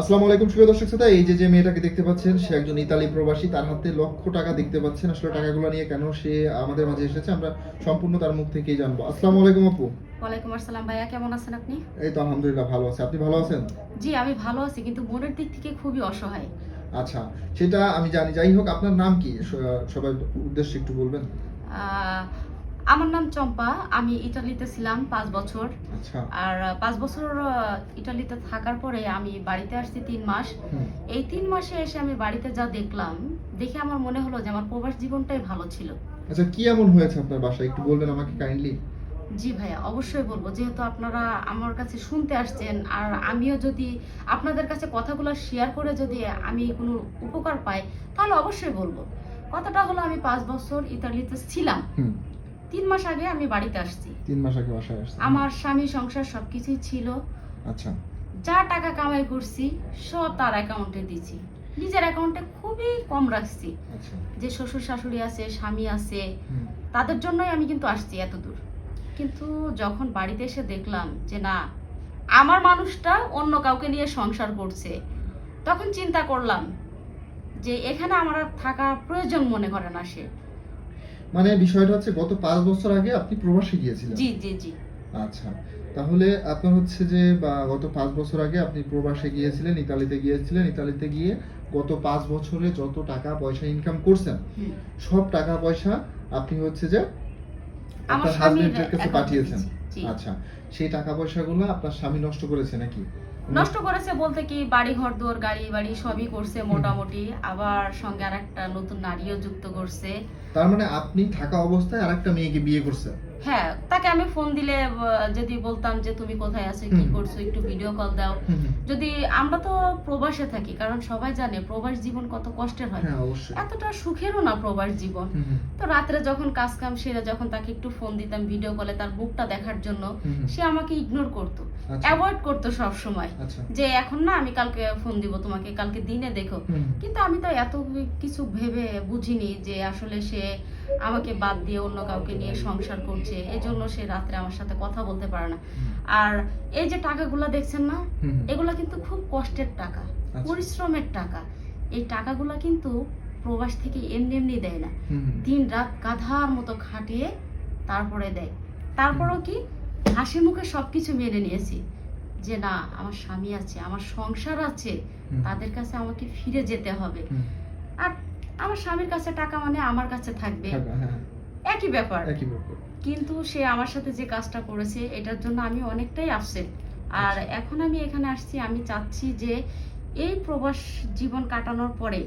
আসসালামু আলাইকুম প্রিয় দর্শক শ্রোতা এই যে যে মেয়েটাকে দেখতে পাচ্ছেন সে একজন ইতালি প্রবাসী তার হাতে লক্ষ টাকা দেখতে পাচ্ছেন। আসলে টাকাগুলো নিয়ে কেন সে আমাদের মাঝে এসেছে আমরা সম্পূর্ণ তার মুখ থেকেই জানব। আসসালামু আলাইকুম আপু। ওয়ালাইকুম আসসালাম ভাইয়া কেমন আছেন আপনি? এই তো আলহামদুলিল্লাহ ভালো আছে। আপনি ভালো আছেন? জি আমি ভালো আছি কিন্তু মনের দিক থেকে খুবই অসহায়। আচ্ছা সেটা আমি জানি। যাই হোক আপনার নাম কি? সবাই উদ্দেশ্যে একটু বলবেন। আমার নাম চম্পা আমি ইটালিতে ছিলাম পাঁচ বছর। আচ্ছা। আর পাঁচ বছর ইটালিতে থাকার পরে আমি বাড়িতে আসছি তিন মাস। এই তিন মাসে এসে আমি বাড়িতে যা দেখলাম দেখে আমার মনে হলো যে আমার প্রবাস জীবনটাই ভালো ছিল। আচ্ছা কি এমন হয়েছে আপনার বাসায়? একটু বলবেন আমাকে কাইন্ডলি জি ভাইয়া অবশ্যই বলব। যেহেতু আপনারা আমার কাছে শুনতে আসছেন আর আমিও যদি আপনাদের কাছে কথাগুলো শেয়ার করে যদি আমি কোনো উপকার পাই তাহলে অবশ্যই বলব। কথাটা হলো আমি পাঁচ বছর ইতালিতে ছিলাম। তিন মাস আগে আমি বাড়িতে আসছি। তিন মাস আগে বাসায় আসছে আমার স্বামী সংসার সবকিছুই ছিল। আচ্ছা। যা টাকা কামাই করছি সব তার অ্যাকাউন্টে দিছি। নিজের অ্যাকাউন্টে খুবই কম রাখছি। আচ্ছা। যে শ্বশুর শাশুড়ি আছে স্বামী আছে তাদের জন্যই আমি কিন্তু আসছি এত দূর কিন্তু যখন বাড়িতে এসে দেখলাম যে না আমার মানুষটা অন্য কাউকে নিয়ে সংসার করছে তখন চিন্তা করলাম যে এখানে আমার থাকার প্রয়োজন মনে করে না সে। মানে বিষয়টা হচ্ছে গত পাঁচ বছর আগে আপনি প্রবাসী গিয়েছিলেন। জি জি জি। আচ্ছা। তাহলে আপনার হচ্ছে যে বা গত পাঁচ বছর আগে আপনি প্রবাসে গিয়েছিলেন ইতালিতে গিয়েছিলেন ইতালিতে গিয়ে গত পাঁচ বছরে যত টাকা পয়সা ইনকাম করছেন সব টাকা পয়সা আপনি হচ্ছে যে আপনার হাজবেন্ডের কাছে পাঠিয়েছেন। আচ্ছা সেই টাকা পয়সাগুলো আপনার স্বামী নষ্ট করেছে নাকি? নষ্ট করেছে বলতে কি বাড়ি ঘর দুয়ার গাড়ি বাড়ি সবই করছে মোটামুটি। আবার সঙ্গে আর একটা নতুন নারীও যুক্ত করছে। তার মানে আপনি থাকা অবস্থায় আরেকটা মেয়েকে বিয়ে করছে হ্যাঁ তাকে আমি ফোন দিলে যদি বলতাম যে তুমি কোথায় আছো কি করছ একটু ভিডিও কল দাও। যদি আমরা তো প্রবাসে থাকি কারণ সবাই জানে প্রবাস জীবন কত কষ্টের হয়। হ্যাঁ এতটা সুখেরও না প্রবাস জীবন। তো রাত্রে যখন কাজ কাম সেরে যখন তাকে একটু ফোন দিতাম ভিডিও কলে তার মুখটা দেখার জন্য। সে আমাকে ইগনোর করতো আচ্ছা। অ্যাভয়েড করতো সব সময় আচ্ছা। যে এখন না আমি কালকে ফোন দিব তোমাকে কালকে দিনে দেখো। কিন্তু আমি তো এত কিছু ভেবে বুঝিনি যে আসলে সে আমাকে বাদ দিয়ে অন্য কাউকে নিয়ে সংসার করছে এজন্য সে রাত্রে আমার সাথে কথা বলতে পারে না। আর এই যে টাকাগুলো দেখছেন না। এগুলা কিন্তু খুব কষ্টের টাকা আচ্ছা। পরিশ্রমের টাকা। এই টাকাগুলা কিন্তু প্রবাস থেকে এমনি এমনি দেয় না। দিন রাত গাধার মতো খাটিয়ে তারপরে দেয়। তারপরেও কি হাসি মুখে সবকিছু মেনে নিয়েছি। যে না আমার স্বামী আছে আমার সংসার আছে তাদের কাছে আমাকে ফিরে যেতে হবে। আর আমার স্বামীর কাছে টাকা মানে আমার কাছে থাকবে। হ্যাঁ একই ব্যাপার। একই ব্যাপার। কিন্তু সে আমার সাথে যে কাজটা করেছে এটার জন্য আমি অনেকটাই আপসেট আর আচ্ছা। এখন আমি এখানে আসছি আমি চাচ্ছি যে এই প্রবাস জীবন কাটানোর পরে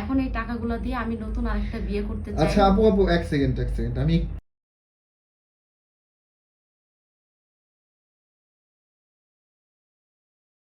এখন এই টাকাগুলো দিয়ে আমি নতুন আরেকটা বিয়ে করতে চাই। আচ্ছা আপু আপু এক সেকেন্ড এক সেকেন্ড আমি